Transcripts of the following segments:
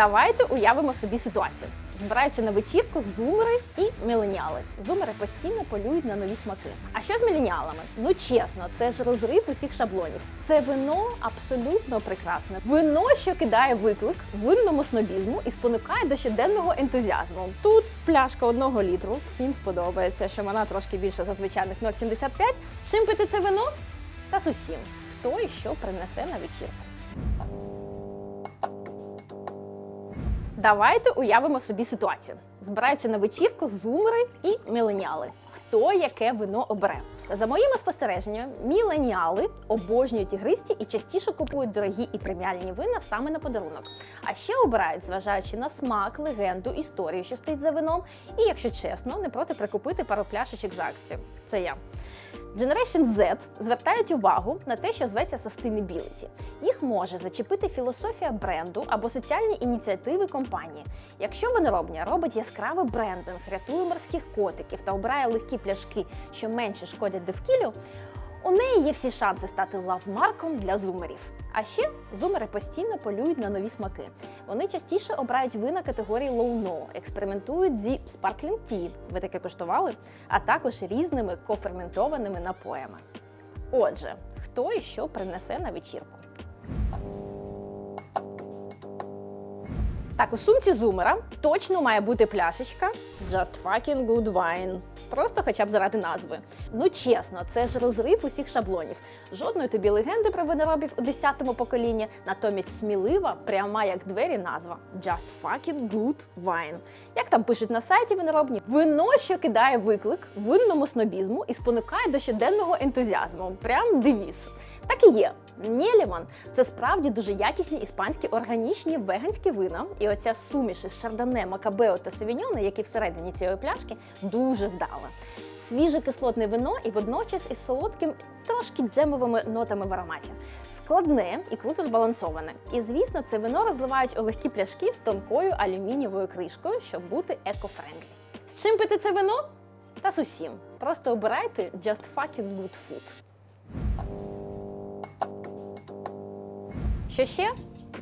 Давайте уявимо собі ситуацію. Збираються на вечірку зумери і міленіали. Зумери постійно полюють на нові смаки. А що з міленіалами? Ну чесно, це ж розрив усіх шаблонів. Це вино абсолютно прекрасне. Вино, що кидає виклик винному снобізму і спонукає до щоденного ентузіазму. Тут пляшка одного літру. Всім сподобається, що вона трошки більше за звичайних 0,75. З чим пити це вино? Та з усім. Хто і що принесе на вечірку. Давайте уявимо собі ситуацію. Збираються на вечірку зумери і міленіали. Хто яке вино обере? За моїми спостереженнями, міленіали обожнюють ігристі і частіше купують дорогі і преміальні вина саме на подарунок. А ще обирають, зважаючи на смак, легенду, історію, що стоїть за вином, і, якщо чесно, не проти прикупити пару пляшечок за акцію. Це я. Generation Z звертають увагу на те, що зветься sustainability. Їх може зачепити філософія бренду або соціальні ініціативи компанії. Якщо виноробня робить яскравий брендинг, рятує морських котиків та обирає легкі пляшки, що менше шкодять довкіллю, у неї є всі шанси стати лавмарком для зумерів. А ще зумери постійно полюють на нові смаки. Вони частіше обирають вина категорії low-no, експериментують зі tea, ви таке куштували, а також різними коферментованими напоями. Отже, хто і що принесе на вечірку? Так, у сумці зумера точно має бути пляшечка Just fucking good wine. Просто хоча б заради назви. Ну чесно, це ж розрив усіх шаблонів. Жодної тобі легенди про виноробів у 10-му поколінні, натомість смілива, пряма як двері назва Just fucking good wine. Як там пишуть на сайті виноробні, вино, що кидає виклик винному снобізму і спонукає до щоденного ентузіазму. Прям девіз. Так і є. Нєліман це справді дуже якісні іспанські органічні веганські вина. І оця суміш із шардоне, макабео та совіньоне, які всередині цієї пляшки, дуже вдала. Свіже кислотне вино і водночас із солодким, трошки джемовими нотами в ароматі. Складне і круто збалансоване. І звісно, це вино розливають у легкі пляшки з тонкою алюмінієвою кришкою, щоб бути еко-френдлі. З чим пити це вино? Та з усім. Просто обирайте just fucking good food. Що ще?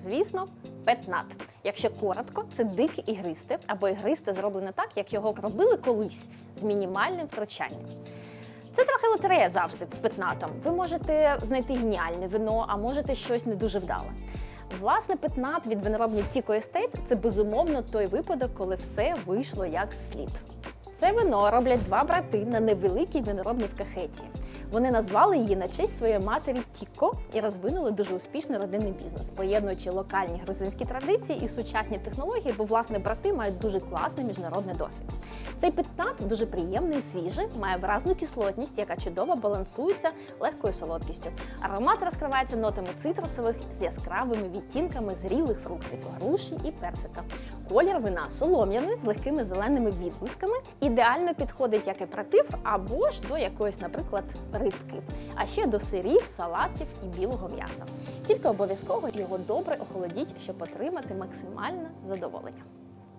Звісно, петнат. Якщо коротко, це дике ігристе або ігристе зроблене так, як його робили колись з мінімальним втручанням. Це трохи лотерея завжди з петнатом. Ви можете знайти геніальне вино, а можете щось не дуже вдале. Власне, петнат від виноробні Tico Estate – це безумовно той випадок, коли все вийшло як слід. Це вино роблять два брати на невеликій виноробні в Кахеті. Вони назвали її на честь своєї матері Тіко і розвинули дуже успішний родинний бізнес, поєднуючи локальні грузинські традиції і сучасні технології, бо власне брати мають дуже класний міжнародний досвід. Цей питнат дуже приємний свіжий, має виразну кислотність, яка чудово балансується легкою солодкістю. Аромат розкривається нотами цитрусових з яскравими відтінками зрілих фруктів, груші і персика. Колір вина солом'яний з легкими зеленими відблисками. Ідеально підходить як епратив або ж до якоїсь, наприклад, рибки, а ще до сирів, салатів і білого м'яса. Тільки обов'язково його добре охолодіть, щоб отримати максимальне задоволення.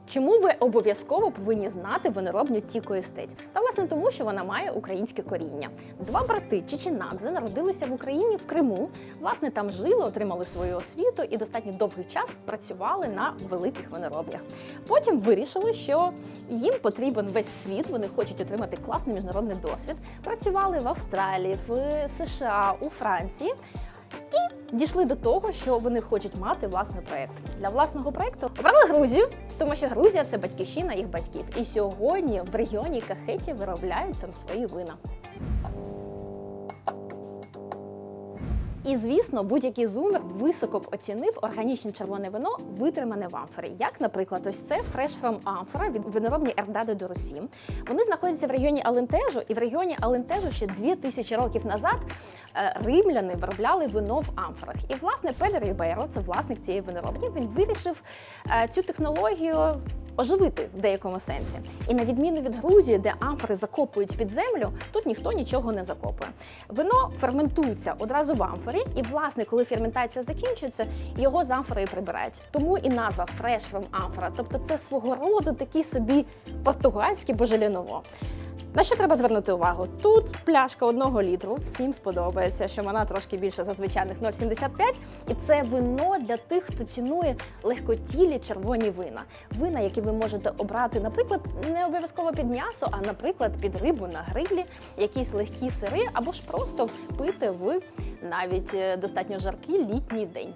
Чому ви обов'язково повинні знати виноробню Tico Estate? Та власне тому, що вона має українське коріння. Два брати Чеченадзе народилися в Україні в Криму. Власне, там жили, отримали свою освіту і достатньо довгий час працювали на великих виноробнях. Потім вирішили, що їм потрібен весь світ. Вони хочуть отримати класний міжнародний досвід. Працювали в Австралії, в США, у Франції. І дійшли до того, що вони хочуть мати власний проект. Для власного проекту обрали Грузію, тому що Грузія це батьківщина їх батьків. І сьогодні в регіоні Кахеті виробляють там свої вина. І звісно, будь-який зумер високо б оцінив органічне червоне вино, витримане в амфорі. Як, наприклад, ось це Fresh from Amphora від виноробні Ердади до Русі. Вони знаходяться в регіоні Алентежу, і в регіоні Алентежу ще 2000 років назад е, римляни виробляли вино в амфорах. І власне Педро Рібейро, це власник цієї виноробні, він вирішив е, цю технологію оживити в деякому сенсі. І на відміну від Грузії, де амфори закопують під землю, тут ніхто нічого не закопує. Вино ферментується одразу в амфорі, і власне, коли ферментація закінчується, його з амфори прибирають. Тому і назва Fresh from Amphora, тобто це свого роду такий собі португальський божеліново. На що треба звернути увагу? Тут пляшка одного літру, всім сподобається, що вона трошки більше за звичайних 0,75. І це вино для тих, хто цінує легкотілі червоні вина. Вина, які ви можете обрати, наприклад, не обов'язково під м'ясо, а наприклад, під рибу на грилі, якісь легкі сири, або ж просто пити в навіть е, достатньо жаркий літній день.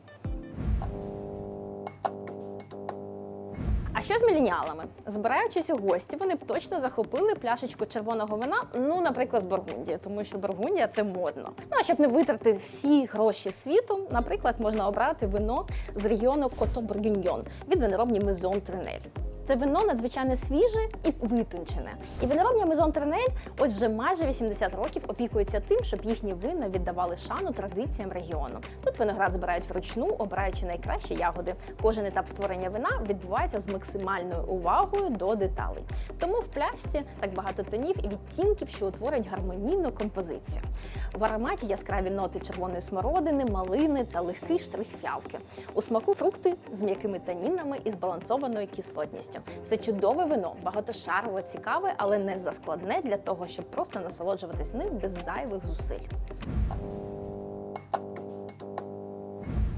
Що з міленіалами? Збираючись у гості, вони б точно захопили пляшечку червоного вина, ну, наприклад, з Бургундії, тому що Бургундія це модно. Ну а щоб не витратити всі гроші світу, наприклад, можна обрати вино з регіону Кото Бургіньйон від виноробні Мезон Тренель. Це вино надзвичайно свіже і витончене. І виноробня Мезон Тренель ось вже майже 80 років опікується тим, щоб їхні вина віддавали шану традиціям регіону. Тут виноград збирають вручну, обираючи найкращі ягоди. Кожен етап створення вина відбувається з максимальною увагою до деталей. Тому в пляшці так багато тонів і відтінків, що утворюють гармонійну композицію. В ароматі яскраві ноти червоної смородини, малини та легкий штрих фіалки. У смаку фрукти з м'якими танінами і збалансованою кислотністю. Це чудове вино, багатошарове, цікаве, але не заскладне для того, щоб просто насолоджуватись ним без зайвих зусиль.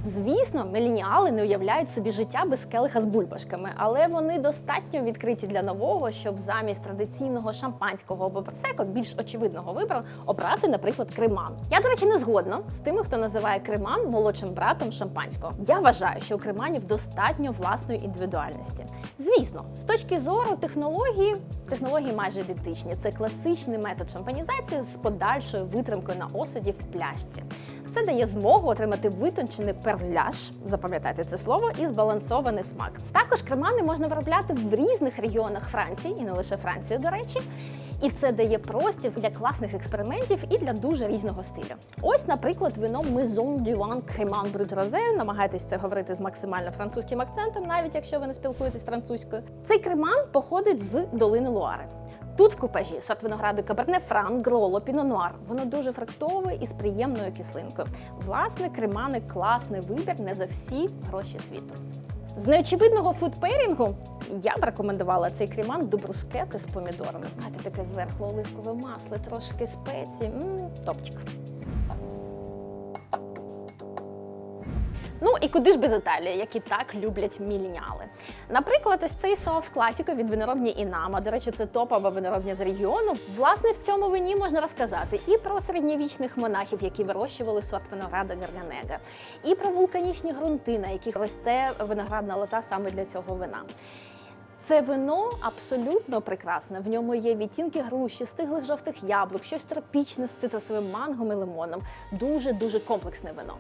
Звісно, міленіали не уявляють собі життя без келиха з бульбашками, але вони достатньо відкриті для нового, щоб замість традиційного шампанського або просеко більш очевидного вибору обрати, наприклад, креман. Я, до речі, не згодна з тими, хто називає креман молодшим братом шампанського. Я вважаю, що у креманів достатньо власної індивідуальності. Звісно, з точки зору технології, технології майже ідентичні. Це класичний метод шампанізації з подальшою витримкою на осаді в пляшці. Це дає змогу отримати витончений перляж, запам'ятайте це слово, і збалансований смак. Також кремани можна виробляти в різних регіонах Франції, і не лише Франції, до речі. І це дає простір для класних експериментів і для дуже різного стилю. Ось, наприклад, вино Maison du Vin Cremant Brut Rosé. Намагайтесь це говорити з максимально французьким акцентом, навіть якщо ви не спілкуєтесь французькою. Цей креман походить з долини Луари. Тут в купажі сорт винограду Каберне Фран, Гроло, Пінонуар. Воно дуже фруктове і з приємною кислинкою. Власне, кремани класний вибір не за всі гроші світу. З неочевидного фудпейрінгу я б рекомендувала цей креман до брускети з помідорами. Знаєте, таке зверху оливкове масло, трошки спеції. М, Топчик. Ну і куди ж без Італії, які так люблять міленіали. Наприклад, ось цей соф класіко від виноробні Інама. До речі, це топова виноробня з регіону. Власне, в цьому вині можна розказати і про середньовічних монахів, які вирощували сорт винограда Гарганега, і про вулканічні ґрунти, на яких росте виноградна лоза саме для цього вина. Це вино абсолютно прекрасне. В ньому є відтінки груші, стиглих жовтих яблук, щось тропічне з цитрусовим мангом і лимоном. Дуже дуже комплексне вино.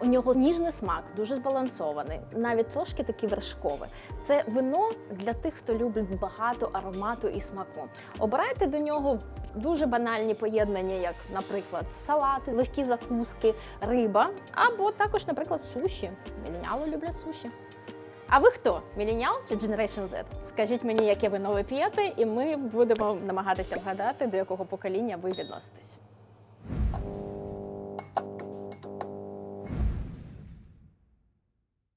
У нього ніжний смак, дуже збалансований, навіть трошки такий вершковий. Це вино для тих, хто любить багато аромату і смаку. Обирайте до нього дуже банальні поєднання, як, наприклад, салати, легкі закуски, риба, або також, наприклад, суші. Міленіали люблять суші. А ви хто? Міленіал чи Generation Z? Скажіть мені, яке ви нове п'єте, і ми будемо намагатися вгадати, до якого покоління ви відноситесь.